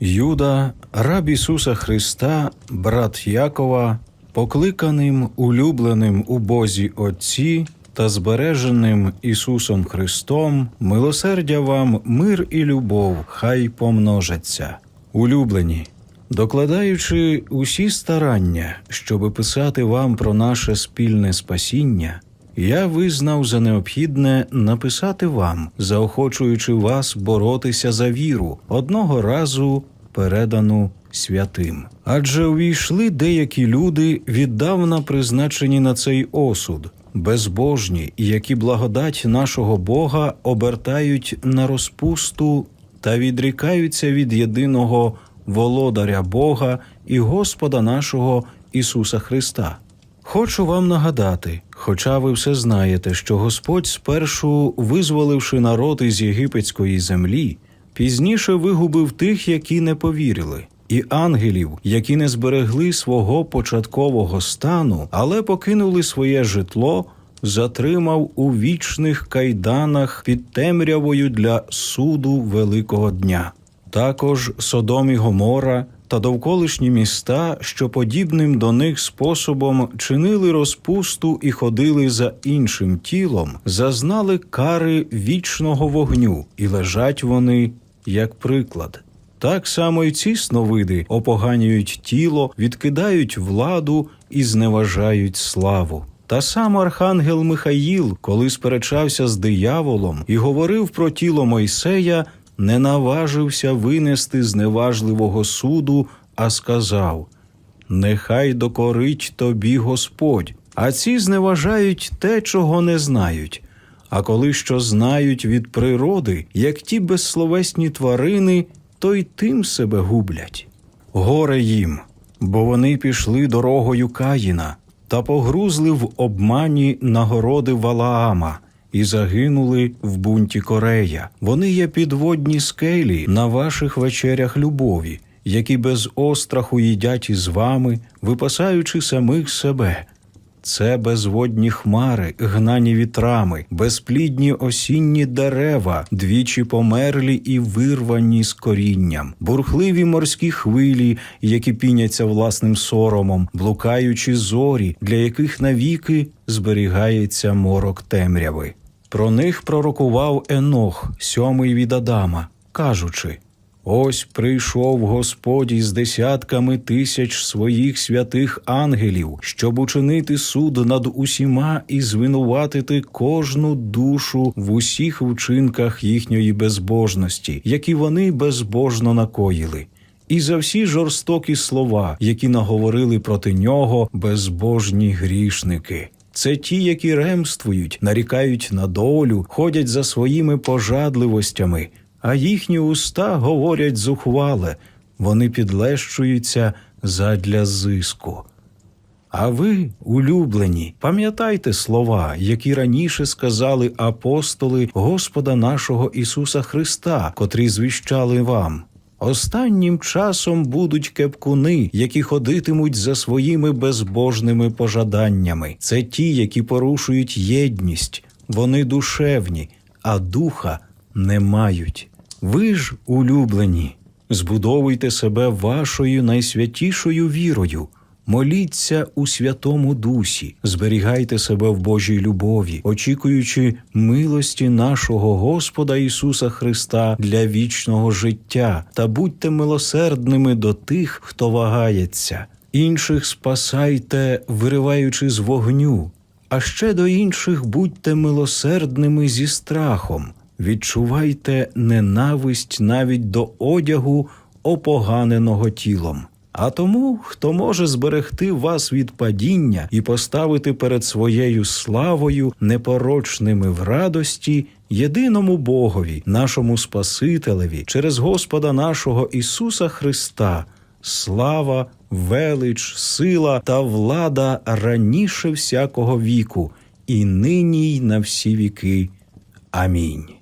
Юда, раб Ісуса Христа, брат Якова, покликаним, улюбленим у Бозі Отці та збереженим Ісусом Христом, милосердя вам, мир і любов, хай помножаться. Улюблені, докладаючи усі старання, щоби писати вам про наше спільне спасіння, я визнав за необхідне написати вам, заохочуючи вас боротися за віру, одного разу передану святим. Адже увійшли деякі люди, віддавна призначені на цей осуд, безбожні, які благодать нашого Бога обертають на розпусту та відрікаються від єдиного володаря Бога і Господа нашого Ісуса Христа. Хочу вам нагадати, хоча ви все знаєте, що Господь спершу, визволивши народ із єгипетської землі, пізніше вигубив тих, які не повірили, і ангелів, які не зберегли свого початкового стану, але покинули своє житло, затримав у вічних кайданах під темрявою для суду великого дня. Також Содом і Гомора та довколишні міста, що подібним до них способом чинили розпусту і ходили за іншим тілом, зазнали кари вічного вогню, і лежать вони як приклад. Так само й ці сновиди опоганюють тіло, відкидають владу і зневажають славу. Та сам архангел Михаїл, коли сперечався з дияволом і говорив про тіло Мойсея, не наважився винести зневажливого суду, а сказав: Нехай докорить тобі Господь, а ці зневажають те, чого не знають. А коли що знають від природи, як ті безсловесні тварини, то й тим себе гублять. Горе їм, бо вони пішли дорогою Каїна та погрузли в обмані нагороди Валаама і загинули в бунті Корея. Вони є підводні скелі на ваших вечерях любові, які без остраху їдять із вами, випасаючи самих себе. Це безводні хмари, гнані вітрами, безплідні осінні дерева, двічі померлі і вирвані з корінням, бурхливі морські хвилі, які піняться власним соромом, блукаючі зорі, для яких навіки зберігається морок темряви. Про них пророкував Енох, сьомий від Адама, кажучи. Ось прийшов Господь із десятками тисяч своїх святих ангелів, щоб учинити суд над усіма і звинуватити кожну душу в усіх вчинках їхньої безбожності, які вони безбожно накоїли. І за всі жорстокі слова, які наговорили проти нього безбожні грішники. Це ті, які ремствують, нарікають на долю, ходять за своїми пожадливостями, а їхні уста говорять зухвале, вони підлещуються задля зиску. А ви, улюблені, пам'ятайте слова, які раніше сказали апостоли Господа нашого Ісуса Христа, котрі звіщали вам. Останнім часом будуть кепкуни, які ходитимуть за своїми безбожними пожаданнями. Це ті, які порушують єдність, вони душевні, а духа не мають. Ви ж, улюблені, збудовуйте себе вашою найсвятішою вірою. Моліться у Святому Дусі, зберігайте себе в Божій любові, очікуючи милості нашого Господа Ісуса Христа для вічного життя, та будьте милосердними до тих, хто вагається. Інших спасайте, вириваючи з вогню, а ще до інших будьте милосердними зі страхом. Відчувайте ненависть навіть до одягу, опоганеного тілом. А тому, хто може зберегти вас від падіння і поставити перед своєю славою непорочними в радості, єдиному Богові, нашому Спасителеві, через Господа нашого Ісуса Христа, слава, велич, сила та влада раніше всякого віку, і нині й на всі віки. Амінь.